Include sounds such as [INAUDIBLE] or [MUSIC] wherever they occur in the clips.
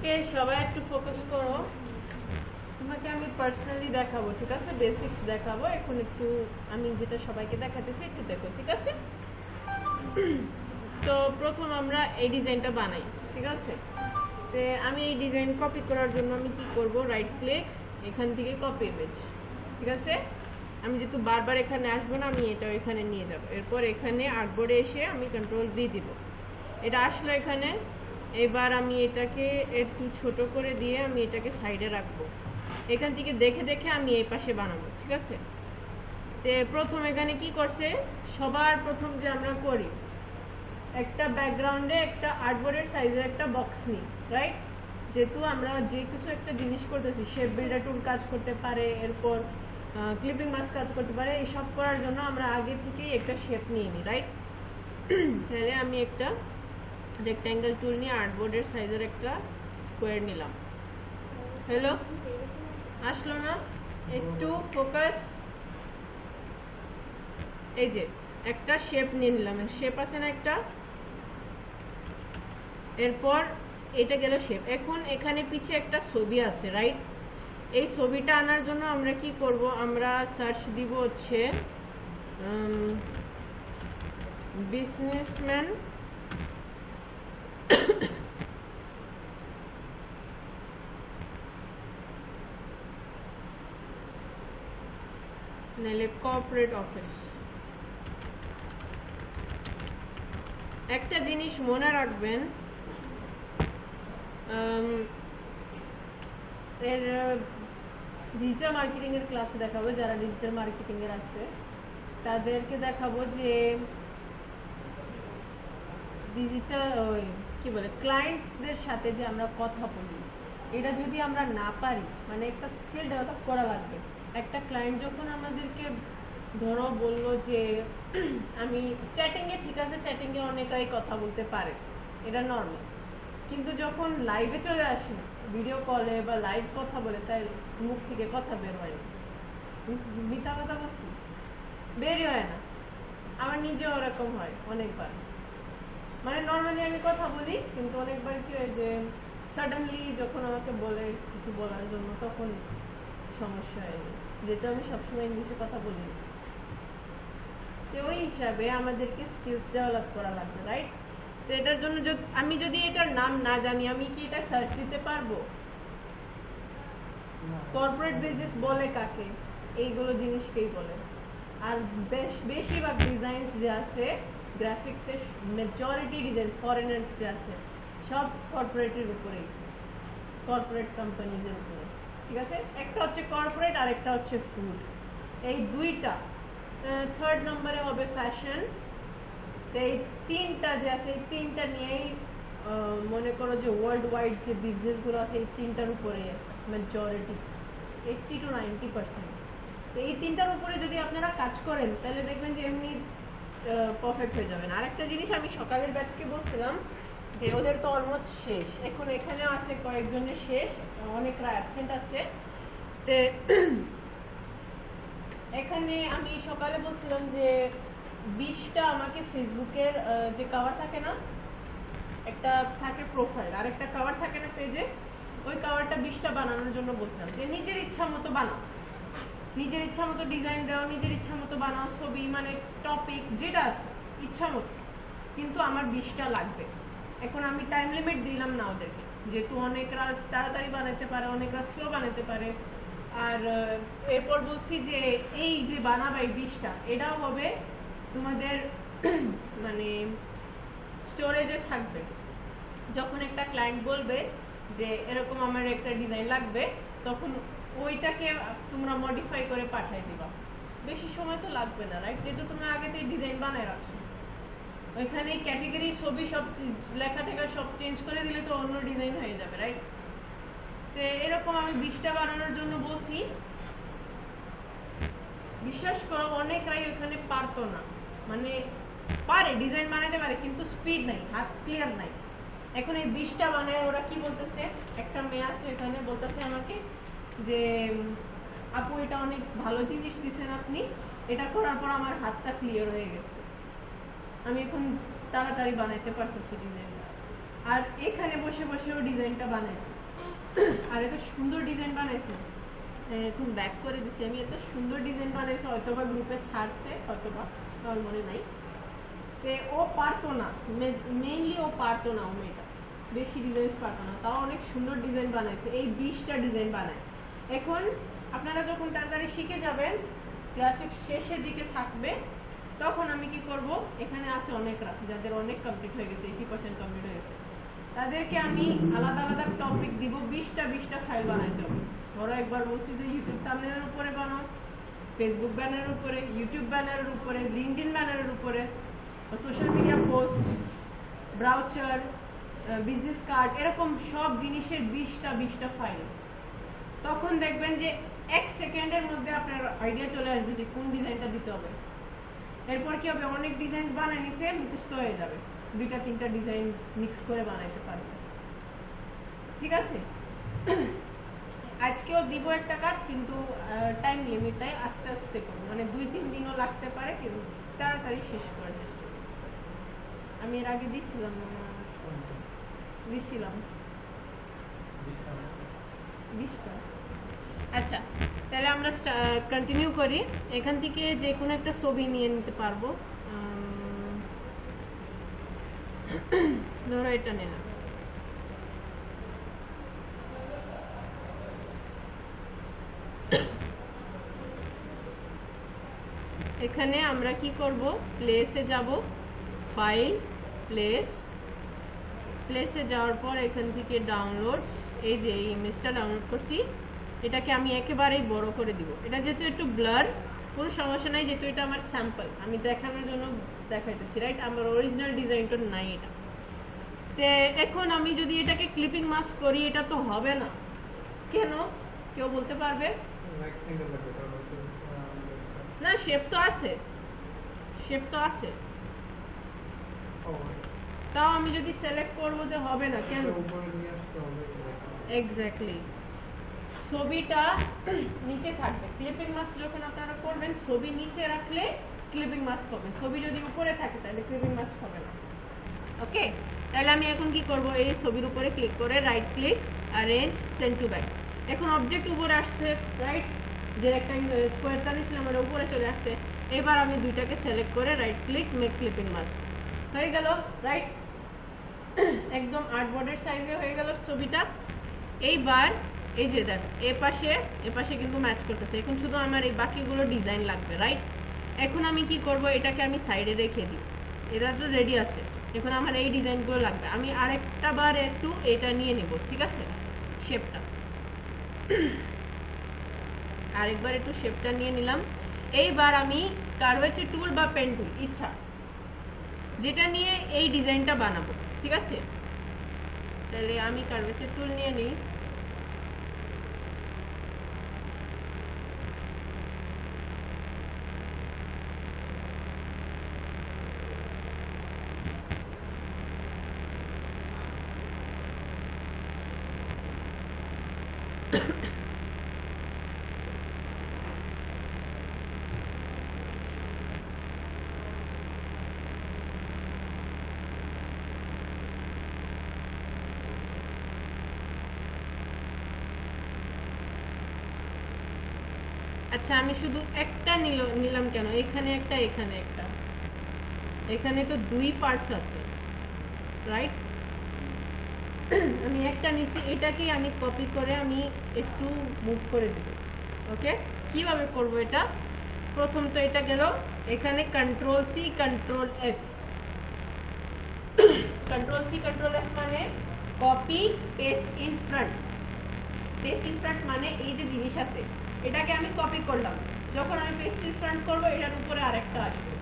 ওকে সবাই একটু ফোকাস করো। তোমাকে আমি পার্সোনালি দেখাবো, ঠিক আছে? বেসিক্স দেখাবো। এখন একটু আমি যেটা সবাইকে দেখাতেছি একটু দেখো, ঠিক আছে? তো প্রথম আমরা এই ডিজাইনটা বানাই, ঠিক আছে? তে আমি এই ডিজাইন কপি করার জন্য আমি কি করব? রাইট ক্লিক এখান থেকে কপি ইমেজ ঠিক আছে? আমি যেহেতু বারবার এখানে আসব না, আমি এটা এখানে নিয়ে যাব। এরপর এখানে আর্টবোর্ডে এসে আমি কন্ট্রোল ভি দিব। এটা আসলো এখানে। এবার আমি এটাকে একটু ছোট করে দিয়ে আমি এটাকে সাইডে রাখব। এখান থেকে দেখে দেখে আমি এই পাশে বানাবো, ঠিক আছে? তে প্রথম এখানে কি করছে? সবার প্রথম যে আমরা করি, একটা ব্যাকগ্রাউন্ডে একটা আর্টবোর্ডের সাইজের একটা বক্স নিই রাইট যেহেতু আমরা যে কিছু একটা জিনিস করতেছি শেপ বিল্ডার টুল কাজ করতে পারে, এরপর ক্লিপিং মাস কাজ করতে পারে, এইসব করার জন্য আমরা আগে থেকেই একটা শেপ নিয়ে নিই রাইট [CLEARS THROAT] তাহলে আমি একটা রেক্ট্যাঙ্গেল টুল নিয়ে আর্টবোর্ডের সাইজের একটা স্কোয়ার নিলাম। হ্যালো আসলো না? একটু ফোকাস এই যে, একটা শেপ নিয়ে নিলাম। শেপ আছে না একটা? এরপর এটা গেল শেপ এখন এখানে পিছে একটা ছবি আছে রাইট এই ছবিটা আনার জন্য আমরা কি করব? আমরা সার্চ দিব হচ্ছে বিজনেসম্যান [COUGHS] কর্পোরেট অফিস একটা জিনিস মনে রাখবেন এর ডিজিটাল মার্কেটিং এর ক্লাসে দেখাবো, যারা ডিজিটাল মার্কেটিং এর আছে, তাদেরকে দেখাবো যে ডিজিটাল ওই, কি বলে ক্লায়েন্টসদের সাথে যে আমরা কথা বলি, এটা যদি আমরা না পারি মানে একটা স্কিল ডেভেলপ করা লাগবে। একটা ক্লায়েন্ট যখন আমাদেরকে ধরো বলল যে, [CLEARS THROAT] আমি চ্যাটিং এ ঠিক আছে চ্যাটিং এ অনেকটাই কথা বলতে পারে, এটা নর্মাল কিন্তু যখন লাইভে চলে আসে ভিডিও কলে বা লাইভ কথা বলে, তাই মুখ থেকে কথা বের হয় মিথ্যা কথা বলছি? বেরই হয় না। আমার নিজেও ওরকম হয় অনেকবার। মানে নর্মালি আমি কথা বলি কিন্তু অনেকবার কি হয় যে সাডেনলি যখন আমাকে বলে কিছু বলার জন্য তখন সমস্যা হয়। যেহেতু আমি সবসময় ইংলিশে কথা বলি। তো ওই হিসাবে আমাদেরকে স্কিলস ডেভেলপ করা লাগবে রাইট তো এটার জন্য আমি যদি এটার নাম না জানি আমি কি এটা সার্চ দিতে পারব? কর্পোরেট বিজনেস বলে কাকে? এইগুলো জিনিসকেই বলে। আর বেশ বেশিরভাগ ডিজাইনস যে আছে গ্রাফিক্সের মেজরিটি ডিজাইনস ফরেনার্স যে আছে সব কর্পোরেটের উপরেই কর্পোরেট কোম্পানিজের উপরে ঠিক আছে? একটা হচ্ছে কর্পোরেট আর একটা হচ্ছে ফুড এই দুইটা থার্ড নম্বরে হবে ফ্যাশন তো এই তিনটা যে আছে, এই তিনটা নিয়েই মনে করো যে ওয়ার্ল্ড ওয়াইড যে বিজনেসগুলো আছে, এই তিনটার উপরে আছে majority eighty two ninety percent তো এই তিনটার উপরে যদি আপনারা কাজ করেন, তাহলে দেখবেন যে এমনি পারফেক্ট হয়ে যাবেন আর একটা জিনিস আমি সকালের ব্যাচকে বলছিলাম যে ওদের তো অলমোস্ট শেষ। এখন এখানেও আছে কয়েকজনের শেষ, অনেকরা অ্যাবসেন্ট আছে। তে এখানে আমি সকালে বলছিলাম যে বিশটা আমাকে ফেসবুকের যে কাভার থাকে না, একটা থাকে প্রোফাইল আর একটা কাভার থাকে না পেজে ওই কাভারটা বিশটা বানানোর জন্য বলছিলাম। যে নিজের ইচ্ছা মতো বানাও। নিজের ইচ্ছা মতো ডিজাইন দাও নিজের ইচ্ছা মতো বানাও, ছবি মানে টপিক যেটা ইচ্ছা মতো। কিন্তু আমার বিশটা লাগবে। এখন আমি টাইম লিমিট দিলাম না ওদেরকে। যেহেতু অনেকরা তাড়াতাড়ি বানাতে পারে অনেকরা স্লো বানাতে পারে। আর এরপর বলছি যে, এই যে বানাবে এই বিশটা এটাও হবে তোমাদের [CLEARS THROAT] মানে স্টোরেজে থাকবে। যখন একটা ক্লায়েন্ট বলবে যে, এরকম আমার একটা ডিজাইন লাগবে, তখন ওইটাকে তোমরা মডিফাই করে পাঠিয়ে দিবা। বেশি সময় তো লাগবে না রাইট যেহেতু তোমরা আগে থেকে ডিজাইন বানায় রাখছো। ওইখানে ক্যাটাগরি ছবি সব লেখা টেখা সব চেঞ্জ করে দিলে তো অন্য ডিজাইন হয়ে যাবে রাইট তো এরকম আমি বিশটা বানানোর জন্য বলছি। বিশ্বাস করো, অনেকরাই ওখানে পারতো না। মানে পারে ডিজাইন বানাতে পারে, কিন্তু স্পিড নাই, হাত ক্লিয়ার নাই। এখন এই বিশটা বানায় ওরা কি বলতেছে? একটা মেয়ে আছে এখানে বলতেছে আমাকে যে, আপু, এটা অনেক ভালো জিনিস দিছেন আপনি। এটা করার পর আমার হাতটা ক্লিয়ার হয়ে গেছে। আমি এখন তাড়াতাড়ি বানাইতে পারতেছি ডিজাইনটা। আর এখানে বসে বসেও ডিজাইনটা বানাইছে। আর এত সুন্দর ডিজাইন বানাইছে। এখন ব্যাক করে দিছি। আমি এত সুন্দর ডিজাইন বানাইছে, হয়তোবা গ্রুপে ছাড়ছে হয়তো বা আমার মনে নাই। তে, ও পারতো না। মেইনলি ও পারতো না, ও মেয়েটা। বেশি ডিজাইন পারতো না। তাও অনেক সুন্দর ডিজাইন বানাইছে। এই বিশটা ডিজাইন বানায়। এখন আপনারা যখন তাড়াতাড়ি শিখে যাবেন গ্রাফিক্স শেষের দিকে থাকবে, তখন আমি কি করব? এখানে আছে অনেকরা যাদের অনেক কমপ্লিট হয়ে গেছে এইটি পার্সেন্ট কমপ্লিট হয়ে গেছে। তাদেরকে আমি আলাদা আলাদা টপিক দিব, বিশটা বিশটা ফাইল বানাইতে হবে। ধরো একবার বলছি যে ইউটিউব থাম্বনেলের উপরে বানাও ফেসবুক ব্যানারের উপরে ইউটিউব ব্যানারের উপরে লিঙ্কডইন ব্যানারের উপরে social media post brochure business card এরকম সব জিনিসের বিশটা বিশটা ফাইল তখন দেখবেন যে এক সেকেন্ডের মধ্যে আপনার আইডিয়া চলে আসবে যে কোন ডিজাইনটা দিতে হবে। এরপর কি হবে? অনেক ডিজাইন বানায় নিছে মুখস্থ হয়ে যাবে। দুইটা, তিনটা ডিজাইন মিক্স করে বানাইতে পারবে। ঠিক আছে? আজকেও দিব একটা কাজ, কিন্তু টাইম লিমিট নাই, আস্তে আস্তে করব। মানে দুই, তিন দিনও লাগতে পারে, কিন্তু তাড়াতাড়ি শেষ করে চেষ্টা। আমি এর আগে দিছিলাম। দিছিলাম। আচ্ছা তাহলে আমরা কন্টিনিউ করি। এখান থেকে যে কোনো একটা ছবি নিয়ে নিতে পারব। ধরো এটা নিলাম। এখানে আমরা কি করব? প্লেসে যাব। ফাইল প্লেস প্লেসে যাওয়ার পর এখান থেকে ডাউনলোডস এই যে এই ইমেজটা ডাউনলোড করছি, এটাকে আমি একেবারেই বড় করে দিব। এটা যেহেতু একটু ব্লার কোনো সমস্যা নাই, যেহেতু এটা আমার স্যাম্পল আমি দেখানোর জন্য দেখাইতেছি রাইট আমার অরিজিনাল ডিজাইনটা নাই এটা। তে এখন আমি যদি এটাকে ক্লিপিং মাস্ক করি, এটা তো হবে না। কেন? কেউ বলতে পারবে? না শেপ তো আছে। শেপ তো আছে। তাও আমি যদি সিলেক্ট করব যে হবে না কেন? এক্স্যাক্টলি ছবিটা নিচে থাকবে। ক্লিপিং মাস্ক যখন আপনারা করবেন ছবি নিচে রাখলে ক্লিপিং মাস্ক হবে। ছবি যদি উপরে থাকে তাহলে ক্লিপিং মাস্ক হবে না। ওকে তাহলে আমি এখন কি করব? এই ছবির উপরে ক্লিক করে right click arrange send to back এখন অবজেক্ট উপরে আসছে রাইট যে একটা স্কোয়ারটা দিয়েছিলাম ওটা উপরে চলে আসছে। এবার আমি দুইটাকে সিলেক্ট করে right click make clipping mask হয়ে গেল রাইট [CLEARS THROAT] একদম আর্টবোর্ডের সাইজে হয়ে গেল ছবিটা। এইবার, এই যে দেখ, এ পাশে এ পাশে কিন্তু ম্যাচ করতেছে। এখন শুধু আমার এই বাকিগুলো ডিজাইন লাগবে রাইট এখন আমি কি করব? এটাকে আমি সাইডে রেখে দিই। এটা তো রেডি আছে। এখন আমার এই ডিজাইনগুলো লাগবে। আমি আরেকটা বার একটু এটা নিয়ে নেব, ঠিক আছে? শেপটা [CLEARS THROAT] আরেকবার একটু শেপটা নিয়ে নিলাম। এইবার আমি কার্ভেচার টুল বা পেন টুল ইচ্ছা। যেটা নিয়ে এই ডিজাইনটা বানাবো ঠিক আছে? তাহলে আমি কার্ভেচার টুল নিয়ে নিই। আচ্ছা আমি শুধু একটা নিল নিলাম কেন? এখানে একটা এখানে একটা। এখানে তো দুই পার্টস আছে রাইট [CLEARS THROAT] আমি একটা নিছি এটাকে আমি কপি করে আমি একটু মুভ করে দেব ওকে কীভাবে করব এটা? প্রথম তো এটা গেল, এখানে control C control F control C control F মানে copy paste in front paste in front মানে এই যে জিনিস আছে এটাকে আমি কপি করলাম। যখন আমি পেস্ট ফ্রন্ট করব এটার উপরে আরেকটা আসবে।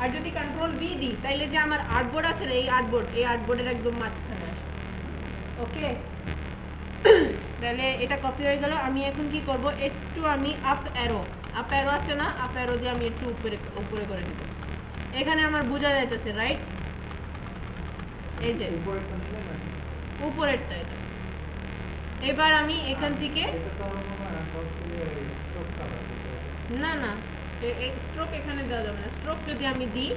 আর যদি কন্ট্রোল বি দিই তাইলে যে আমার আর্টবোর্ড আছে না এই আর্টবোর্ড এই আর্টবোর্ডের একদম মাঝখানে আসবে। ওকে [COUGHS] তাহলে এটা কপি হয়ে গেল। আমি এখন কি করব? একটু আমি আপ অ্যারো আপ অ্যারো আছে না? আপ অ্যারো দিয়ে আমি একটু উপরে উপরে করে দিব এখানে আমার বোঝা যাইতেছে রাইট এই যে। উপরেরটা এটা। এবার আমি এখান থেকে না না। স্ট্রোক এখানে দেওয়া যাবে না। স্ট্রোক যদি আমি দিই,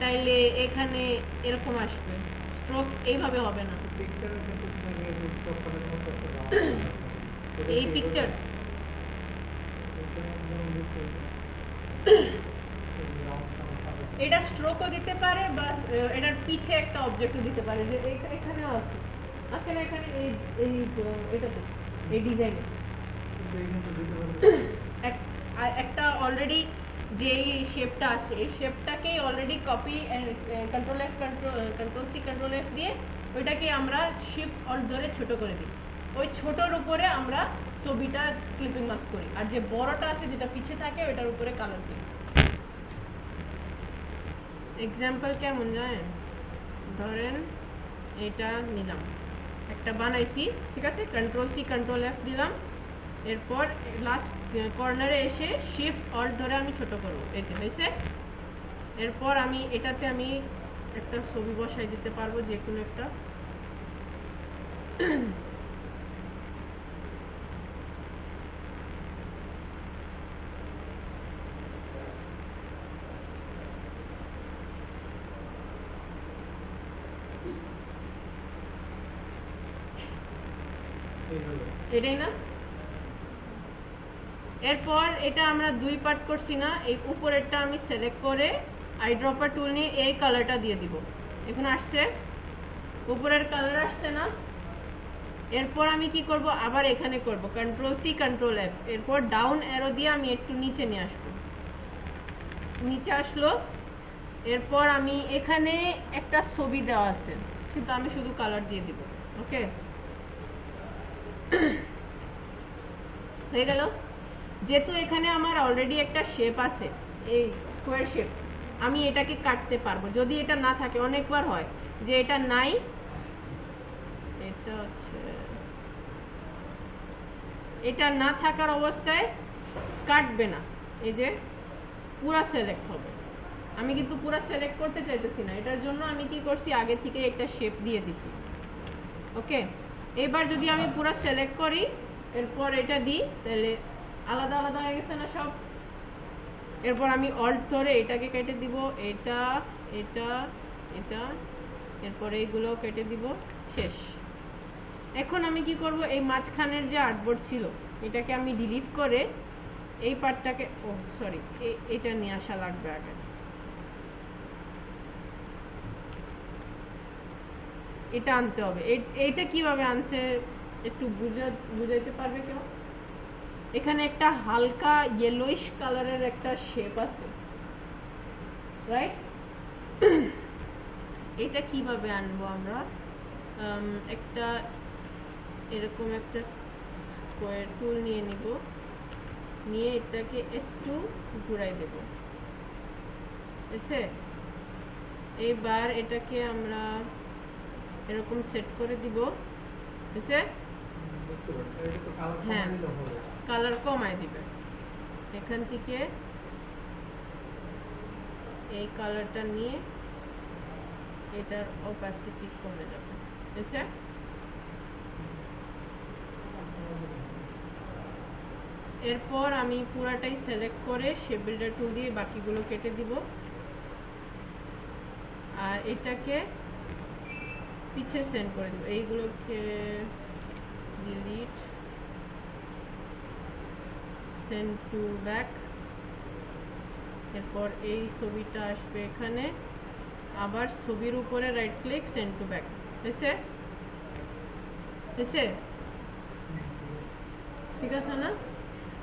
তাইলে এখানে এরকম আসবে। স্ট্রোক এইভাবে হবে না। এই পিকচার এটা স্ট্রোকও দিতে পারে বা এটার পিছে একটা অবজেক্টও দিতে পারে। যে এখানেও আছে। আছে না এখানে? এই এটাতে, এই ডিজাইনে একটা অলরেডি যে শেপটা আছে, এই শেপটাকে already copy control F control C control F দিয়ে ওইটাকে আমরা শিফট অল ধরে ছোট করে দিই। ওই ছোটর উপরে আমরা ছবিটা ক্লিপিং মাস্ক করি। আর যে বড়টা আছে, যেটা পিছে থাকে, ওইটার উপরে কালার দিই। এক্সাম্পল কেমন জানেন? ধরেন এটা নিলাম। একটা বানাইছি, ঠিক আছে? কন্ট্রোল সি কন্ট্রোল এফ দিলাম। এরপর লাস্ট কর্নারে এসে শিফট অল্ট ধরে আমি ছোট করব। এই যে হয়েছে? এরপর আমি এটাতে আমি একটা ছবি বসাই দিতে পারব যে কোনো একটা। এটাই না? এরপর এটা আমরা দুই পার্ট করছি না, এই উপরেরটা আমি সিলেক্ট করে আই ড্রপার টুল নিয়ে এই কালারটা দিয়ে দিব। এখন আসছে। উপরের কালার আসছে না। এরপর আমি কি করব? আবার এখানে করব। কন্ট্রোল সি কন্ট্রোল এফ এরপর ডাউন অ্যারো দিয়ে আমি একটু নিচে নিয়ে আসব। নিচে আসলো। এরপর আমি এখানে একটা ছবি দেওয়া আছে। কিন্তু আমি শুধু কালার দিয়ে দিব। ওকে [COUGHS] হয়ে গেল? যেহেতু এখানে আমার অলরেডি একটা শেপ আছে, এই স্কোয়ার শেপ আমি এটাকে কাটতে পারব। যদি এটা না থাকে, অনেকবার হয় যে এটা নাই, এটা হচ্ছে, এটা না থাকার অবস্থায় কাটবে না। এই যে, পুরা সিলেক্ট হবে। আমি কিন্তু পুরা সিলেক্ট করতে চাইতেছি না। এটার জন্য আমি কি করছি? আগে থেকে একটা শেপ দিয়ে দিছি। ওকে এবার যদি আমি পুরো সিলেক্ট করি, এরপর এটা দিই, তাহলে আলাদা আলাদা হয়ে গেছে না সব? এরপর আমি অল্ট ধরে এটাকে কেটে দিব, এটা এটা এটা, এরপর এইগুলো কেটে দিব, শেষ। এখন আমি কি করব? এই মাঝখানের যে আর্টবোর্ড ছিল, এটাকে আমি ডিলিট করে এই পার্টটাকে ও সরি এটা নিয়ে আসা লাগবে আগে। এটা আনতে হবে। এ- এইটা কীভাবে আনছে? একটু বুঝা, বুঝাইতে পারবে কেউ? এখানে একটা হালকা ইয়েলোইশ কালারের একটা শেপ আছে রাইট [COUGHS] এটা কীভাবে আনব আমরা? একটা এরকম একটা স্কোয়ার টুল নিয়ে নিব নিয়ে এটাকে একটু ঘুরাই দেব এসে? এবার এটাকে আমরা এরকম সেট করে দিব কালার হ্যাঁ। কালার কমায় দিবে। এখান থেকে এই কালারটা নিয়ে এটার অপাসিটি কমে যাবে। বুঝছে এরপর আমি পুরাটাই সিলেক্ট করে শেপ বিল্ডার টুল দিয়ে বাকিগুলো কেটে দিব। আর এটাকে পিছে সেন্ড করে দিব। এইগুলোকে ডিলিট সেন্ড টু ব্যাক এরপর এই ছবিটা আসবে এখানে। আবার ছবির উপরে right click send to back হয়েছে? হয়েছে? ঠিক আছে না?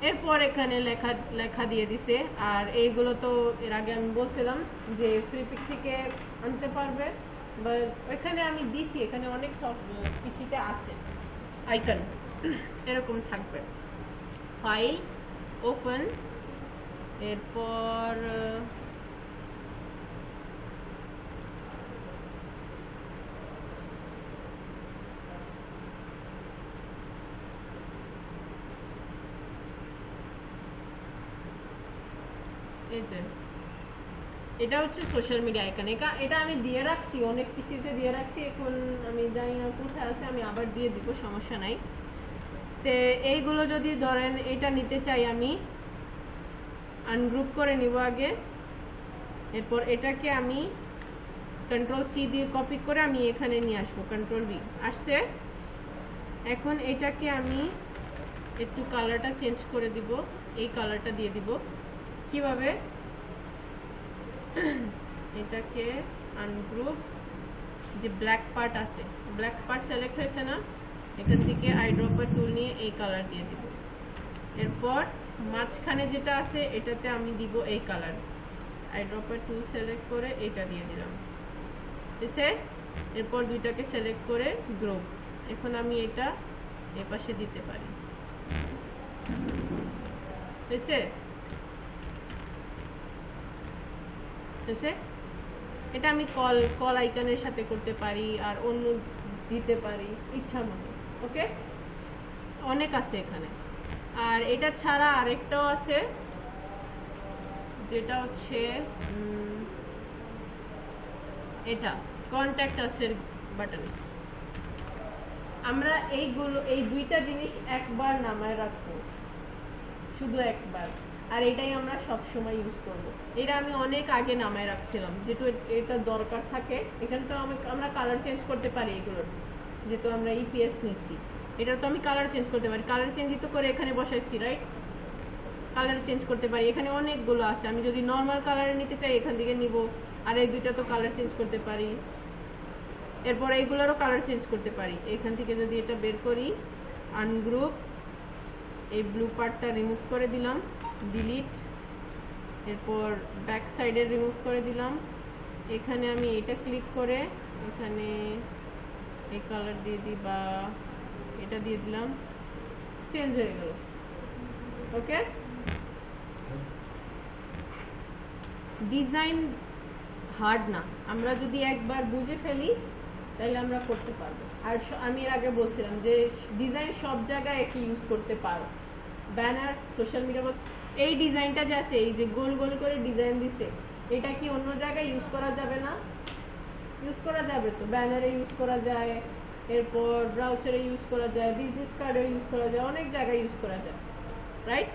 এরপর এখানে লেখা লেখা দিয়ে দিছে। আর এইগুলো তো এর আগে আমি বলছিলাম যে ফ্রি পিক থেকে আনতে পারবে। বা এখানে আমি দিছি, এখানে অনেক সব পিসিতে আছে। আইকন এরকম থাকবে। File open. এরপর এটা হচ্ছে সোশ্যাল মিডিয়া আইকন এটা এটা আমি দিয়ে রাখছি, অনেক পিসিতে দিয়ে রাখছি, এখন আমি জানি না কোথায় আছে, আমি আবার দিয়ে দিব, সমস্যা নাই। তে এইগুলো যদি ধরেন, এটা নিতে চাই আমি আনগ্রুপ করে নিব আগে। এরপর এটাকে আমি কন্ট্রোল সি দিয়ে কপি করে আমি এখানে নিয়ে আসব কন্ট্রোল ভি আসছে? এখন এটাকে আমি একটু কালারটা চেঞ্জ করে দিব, এই কালারটা দিয়ে দিব। কীভাবে? এটাকে আনগ্রুপ যে ব্ল্যাক পার্ট আছে। ব্ল্যাক পার্ট সিলেক্ট হয়েছে না? এখান থেকে আইড্রপার টুল নিয়ে এই কালার দিয়ে দিব। এরপর মাঝখানে যেটা আছে, এটাতে আমি দিব এই কালার আইড্রপার টুল সিলেক্ট করে এটা দিয়ে দিলাম। এসে এরপর দুইটাকে সিলেক্ট করে গ্রুপ এখন আমি এটা এপাশে দিতে পারি। হয়েছে হয়েছে এটা আমি কল কল আইকনের সাথে করতে পারি আর অন্য দিতে পারি, ইচ্ছা মতো। ওকে? অনেক আছে এখানে। আর এটা ছাড়া আরেকটাও আছে, যেটা হচ্ছে এটা কন্ট্যাক্ট আসের বাটনস আমরা এইগুলো, এই দুইটা জিনিস একবার নামায় রাখব। শুধু একবার। আর এটাই আমরা সব সময় ইউজ করব। এটা আমি অনেক আগে নামায় রাখছিলাম। যেহেতু এটা দরকার থাকে, এখানে তো আমরা কালার চেঞ্জ করতে পারি এগুলোর। যেহেতু আমরা ইপিএস নিচ্ছি এটা তো আমি কালার চেঞ্জ করতে পারি। কালার চেঞ্জ তো করে এখানে বসাইছি রাইট কালার চেঞ্জ করতে পারি। এখানে অনেকগুলো আছে। আমি যদি নর্মাল কালারে নিতে চাই, এখান থেকে নিব। আর এই দুইটা তো কালার চেঞ্জ করতে পারি। এরপর এইগুলোরও কালার চেঞ্জ করতে পারি। এখান থেকে যদি এটা বের করি আনগ্রুপ এই ব্লু পার্টটা রিমুভ করে দিলাম ডিলিট এরপর ব্যাক সাইডে রিমুভ করে দিলাম। এখানে আমি এটা ক্লিক করে এখানে এই কালার দিয়ে দিই বা এটা দিয়ে দিলাম। চেঞ্জ হয়ে গেল। ওকে ডিজাইন হার্ড না। আমরা যদি একবার বুঝে ফেলি, তাহলে আমরা করতে পারব। আর আমি এর আগে বলছিলাম যে ডিজাইন সব জায়গায় একই ইউজ করতে পারো। ব্যানার সোশ্যাল মিডিয়া এই ডিজাইনটা যে আছে, এই যে গোল গোল করে ডিজাইন দিছে, এটা কি অন্য জায়গায় ইউজ করা যাবে না? ইউজ করা যাবে তো ব্যানারে ইউজ করা যায়, এরপর ব্রাউচারে ইউজ করা যায় বিজনেস কার্ডে ইউজ করা যায়, অনেক জায়গায় ইউজ করা যায় রাইট